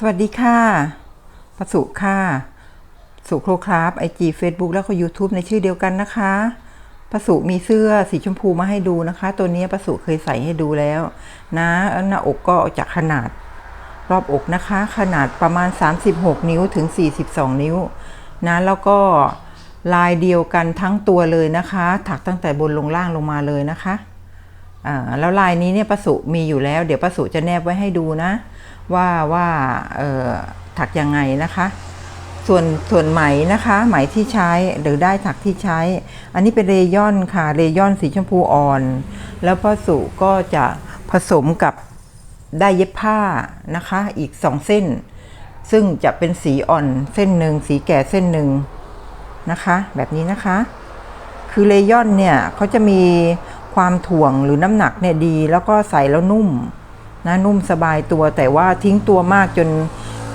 สวัสดีค่ะประสุค่ะสุโครคราฟไอจีเฟซบุ๊กแล้วก็ YouTube ในชื่อเดียวกันนะคะประสุมีเสื้อสีชมพูมาให้ดูนะคะ ตัวนี้ประสุเคยใส่ให้ดูแล้ว นะหน้าอกก็จากขนาดรอบอกนะคะ ขนาดประมาณ 36 นิ้วถึง 42 นิ้ว นะแล้วก็ลายเดียวกันทั้งตัวเลยนะคะ ถักตั้งแต่บนลงล่างลงมาเลยนะคะ อ่าแล้วลายนี้เนี่ยประสุมีอยู่แล้ว เดี๋ยวประสุจะแนบไว้ให้ดูนะ ว่าว่าเอ่อถักยังไงนะคะ ส่วนส่วนไหมนะคะ ไหมที่ใช้หรือได้ถักที่ใช้ อันนี้เป็นเรยอนค่ะเรยอนสีชมพูอ่อน แล้วประสุก็จะผสมกับได้เย็บผ้านะคะ อีกสองเส้น ซึ่งจะเป็นสีอ่อนเส้นหนึ่งสีแก่เส้นหนึ่งนะคะ แบบนี้นะคะ คือเลยอนเนี่ยเขาจะมี ความถ่วงหรือน้ำหนักเนี่ยดี แล้วก็ใส่แล้วนุ่มนะนุ่มสบายตัว แต่ว่าทิ้งตัวมากจน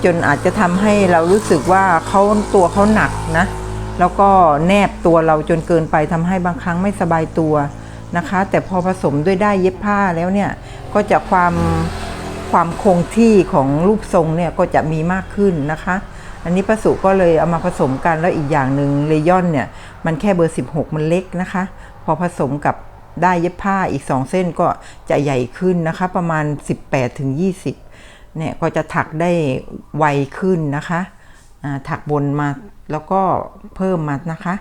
จนอาจจะทำให้เรารู้สึกว่าเขาตัวเขาหนักนะ แล้วก็แนบตัวเราจนเกินไปทำให้บางครั้งไม่สบายตัวนะคะ แต่พอผสมด้วยได้เย็บผ้าแล้วเนี่ยก็จะความความคงที่ของรูปทรงเนี่ยก็จะมีมากขึ้นนะคะ อันนี้ประสุก็เลยเอามาผสมกันแล้วอีกอย่างหนึ่งเลยอนเนี่ยมันแค่เบอร์ 16 มันเล็กนะคะ พอผสมกับ ได้ยเย็บผ้าอีก 2 เส้นก็จะใหญ่ขึ้นนะคะ ประมาณ 18ถึง20เนี่ยก็จะถักได้ไวขึ้นนะคะถักบนมาแล้วก็เพิ่มมานะคะ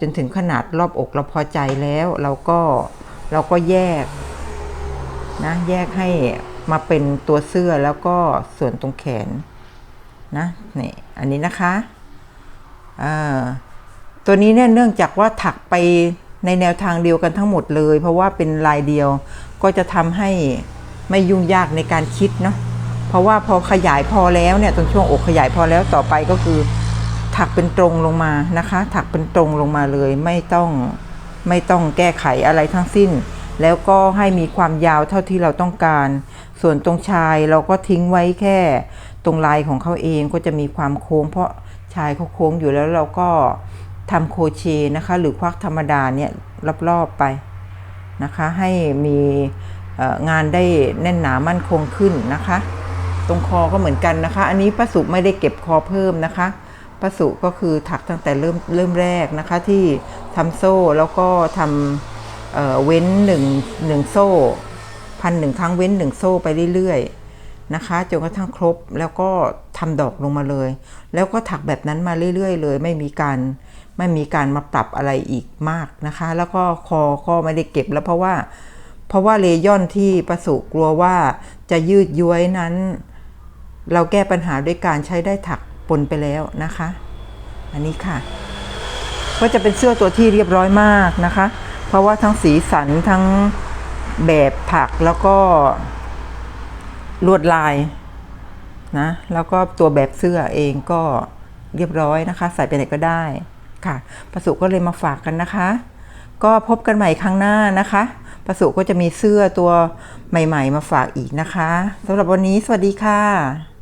จนถึงขนาดรอบอกเราพอใจแล้วเราก็เราก็แยกนะแยกให้มาเป็นตัวเสื้อแล้วก็ส่วนตรงแขนนะนี่อันนี้นะคะตัวนี้เนี่ยเนื่องจากว่าถักไป ในแนวทางเดียวกันทั้งหมดเลย เพราะว่าเป็นลายเดียวก็จะทำให้ไม่ยุ่งยากในการคิดเนาะเพราะว่าพอขยายพอแล้วเนี่ยตรงช่วงอกขยายพอแล้วต่อไปก็คือ ถักเป็นตรงลงมานะคะ ถักเป็นตรงลงมาเลย ไม่ต้องไม่ต้องแก้ไขอะไรทั้งสิ้น แล้วก็ให้มีความยาวเท่าที่เราต้องการ ส่วนตรงชายเราก็ทิ้งไว้แค่ ตรงลายของเขาเองก็จะมีความโค้ง เพราะชายเขาโค้งอยู่แล้วเราก็ ทำโคเชนะคะ หรือควักธรรมดาเนี่ยรอบๆไปนะคะ ให้มีงานได้แน่นหนามั่นคงขึ้นนะคะ ตรงคอก็เหมือนกันนะคะ อันนี้ป้าสุไม่ได้เก็บคอเพิ่มนะคะป้าสุก็คือถักตั้งแต่เริ่มเริ่มแรกนะคะที่ทำโซ่แล้วก็ทำเเว้นหนึ่งหนึ่งโซ่พันหนึ่งครั้งเว้นหนึ่งโซ่ไปเรื่อยๆ นะคะจนกระทั่งครบแล้วก็ทำดอกลงมาเลย แล้วก็ถักแบบนั้นมาเรื่อย ๆ เลย ไม่มีการไม่มีการมาปรับอะไรอีกมากนะคะ แล้วก็คอก็ไม่ได้เก็บแล้วเพราะว่า เพราะว่าเลยอนที่ประสุกลัวว่าจะยืดย้วยนั้น เราแก้ปัญหาด้วยการใช้ได้ถักปนไปแล้วนะคะ อันนี้ค่ะ ก็จะเป็นเสื้อตัวที่เรียบร้อยมากนะคะ เพราะว่าทั้งสีสันทั้งแบบถักแล้วก็ ลวดลายนะแล้วก็ตัวแบบเสื้อเองก็เรียบร้อยนะคะ ใส่ไปไหนก็ได้ค่ะประสุก็เลยมาฝากกันนะคะ ก็พบกันใหม่ครั้งหน้านะคะประสุก็จะมีเสื้อตัวใหม่ ๆ มาฝากอีกนะคะสำหรับวันนี้สวัสดีค่ะ